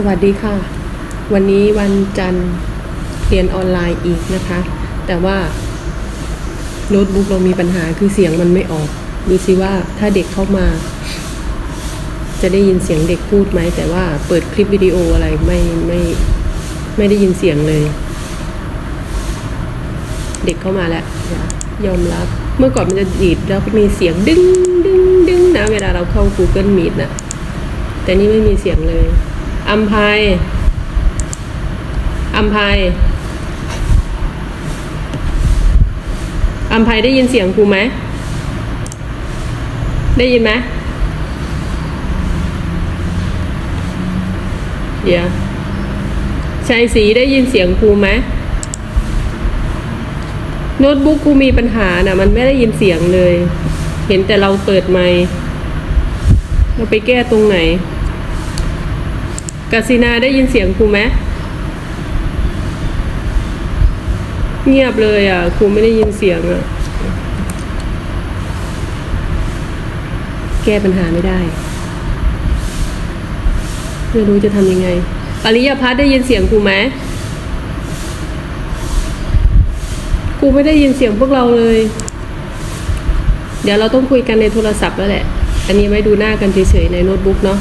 สวัสดีค่ะ วันนี้วันจันทร์เรียนออนไลน์อีกนะคะ แต่ว่าโน้ตบุ๊กเรามีปัญหาคือเสียงมันไม่ออก ดูสิว่าถ้าเด็กเข้ามา จะได้ยินเสียงเด็กพูดไหม แต่ว่าเปิดคลิปวิดีโออะไรไม่ไม่ไม่ได้ยินเสียงเลย เด็กเข้ามาแล้วยอมรับ เมื่อก่อนมันจะดีดแล้วมีเสียงดึงดึงดึงนะ เวลาเราเข้า Google Meet นะแต่นี่ไม่มีเสียงเลย อัมภัยอัมภัยอัมภัยได้ยินเสียงครูไหม ได้ยินไหมเดี๋ยวชัยศรีได้ยินเสียงครูไหมโน้ตบุ๊กกูมีปัญหาน่ะ มันไม่ได้ยินเสียงเลย เห็นแต่เราเปิดไมค์เราไปแก้ตรงไหน กสินาได้ยินเสียงครูไหมเงียบเลยอะครูไม่ได้ยินเสียงอะ แก้ปัญหาไม่ได้ไม่รู้จะทำยังไง ปริยพัฒน์ได้ยินเสียงครูไหมครูไม่ได้ยินเสียงพวกเราเลย เดี๋ยวเราต้องคุยกันในโทรศัพท์แล้วแหละ อันนี้ไว้ดูหน้ากันเฉยๆในโน้ตบุ๊กเนาะ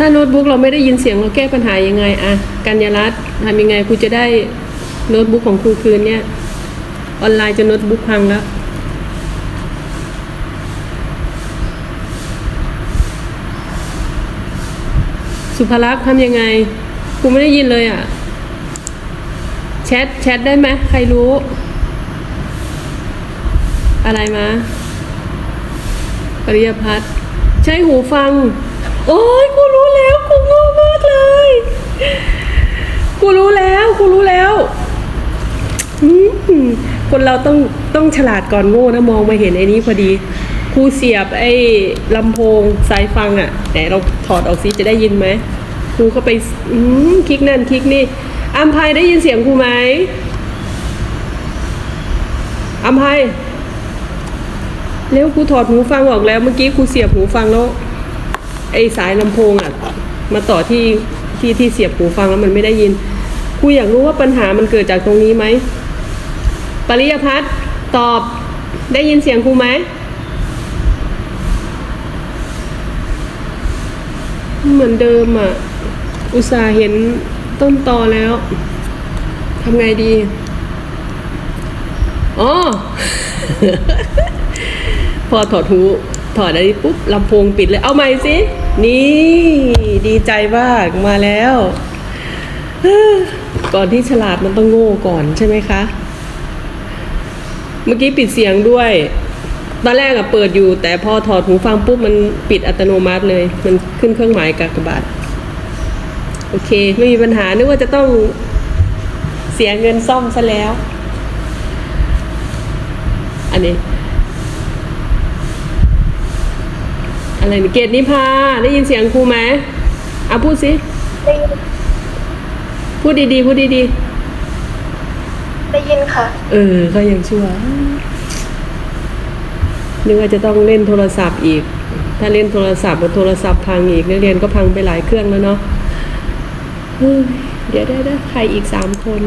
ถ้าโน้ตบุ๊กเราไม่ได้ยินเสียงเราแก้ปัญหายังไงอะกัญญารัตน์ทำยังไงครูจะได้โน้ตบุ๊กของครูคืนเนี่ยออนไลน์จะโน้ตบุ๊กพังแล้วสุภลักษณ์ทำยังไงครูไม่ได้ยินเลยอะแชทแชทได้ไหมใครรู้ อะไรมา ปริยพัฒน์ใช้หูฟัง โอ้ยกูรู้แล้วกูโง่มากเลย กูรู้แล้วกูรู้แล้วคนเราต้องต้องฉลาดก่อนโง่นะมองมาเห็นไอ้นี้พอดีครูเสียบไอ้ลำโพงสายฟังอะ่ะไหนเราถอดออกซิจะได้ยินไหมครูก็ไปคลิกนั่นคลิกนี่อัมภัยได้ยินเสียงครูไหมอัมภัยเร็วครูถอดหูฟังออกแล้วเมื่อกี้ครูเสียบหูฟังแล้ว ไอ้สายลำโพงอะมาต่อที่ที่ที่เสียบหูฟังแล้วมันไม่ได้ยินครูอยากรู้ว่าปัญหามันเกิดจากตรงนี้ไหมปริยพัฒน์ตอบได้ยินเสียงครูไหมเหมือนเดิมอะ อุตส่าห์เห็นต้นตอแล้วทำไงดีอ๋อ พอถอดหู ถอดอะไรปุ๊บลำโพงปิดเลย เอาใหม่สิ นี่ ดีใจมากมาแล้ว ก่อนที่ฉลาดมันต้องโง่ก่อนใช่ไหมคะ เมื่อกี้ปิดเสียงด้วย ตอนแรกอะเปิดอยู่ แต่พอถอดหูฟังปุ๊บมันปิดอัตโนมัติเลย มันขึ้นเครื่องหมายกากบาท โอเค ไม่มีปัญหา นึกว่าจะต้องเสียเงินซ่อมซะแล้ว อันนี้ อะไรนี่เกดนิพาได้ยินเสียงครูไหมอะพูดสิ ได้ยินพูดดีๆ พูดดีได้ยินค่ะ ๆ เออ ก็ยังชั่วนึกว่าจะต้องเล่นโทรศัพท์อีก ถ้าเล่นโทรศัพท์แล้วโทรศัพท์พังอีกนักเรียนก็พังไปหลายเครื่องแล้วเนาะเฮ้ยเดี๋ยวได้ได้ใครอีกสามคน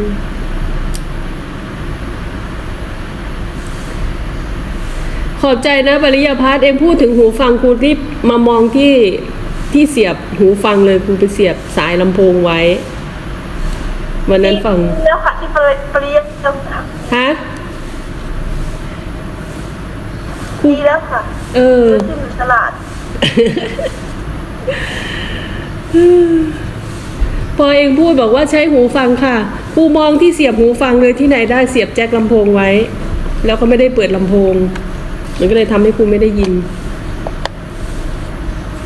ขอบใจนะปริยพัฒน์เอ็มพูดถึงหูฟังครูที่มามองที่ที่เสียบหูฟังเลยครูไปเสียบสายลำโพงไว้ วันนั้นฟังแล้วค่ะที่ปริปริยแล้วค่ะฮะดีแล้วค่ะ เออที่หนูฉลาดพอเองพูดบอกว่าใช้หูฟังค่ะครูมองที่เสียบหูฟังเลยที่ไหนได้เสียบแจ็คลำโพงไว้ แล้วก็ไม่ได้เปิดลำโพง มันก็เลยทำให้ครูไม่ได้ยิน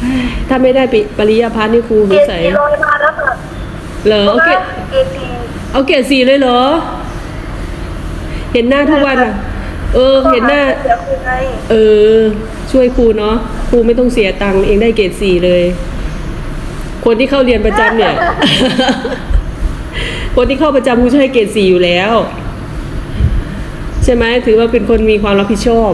เฮ้ยถ้าไม่ได้ปิปริยาพัฒน์นี่ครูสเกงรสัยซีลอยมาแล้วค่ะเหรอเอาเกรดเกรซีเอาเกรดสี่เลยเหรอ เห็นหน้าทุกวันอะ เออ เห็นหน้าเดี๋ยวคือไงเออ ช่วยครูเนาะ ครูไม่ต้องเสียตังค์เองได้เกรดสี่เลย คนที่เข้าเรียนประจำเนี่ย คนที่เข้าประจำครูจะให้เกรดสี่อยู่แล้ว ใช่ไหมถือว่าเป็นคนมีความรับผิดชอบ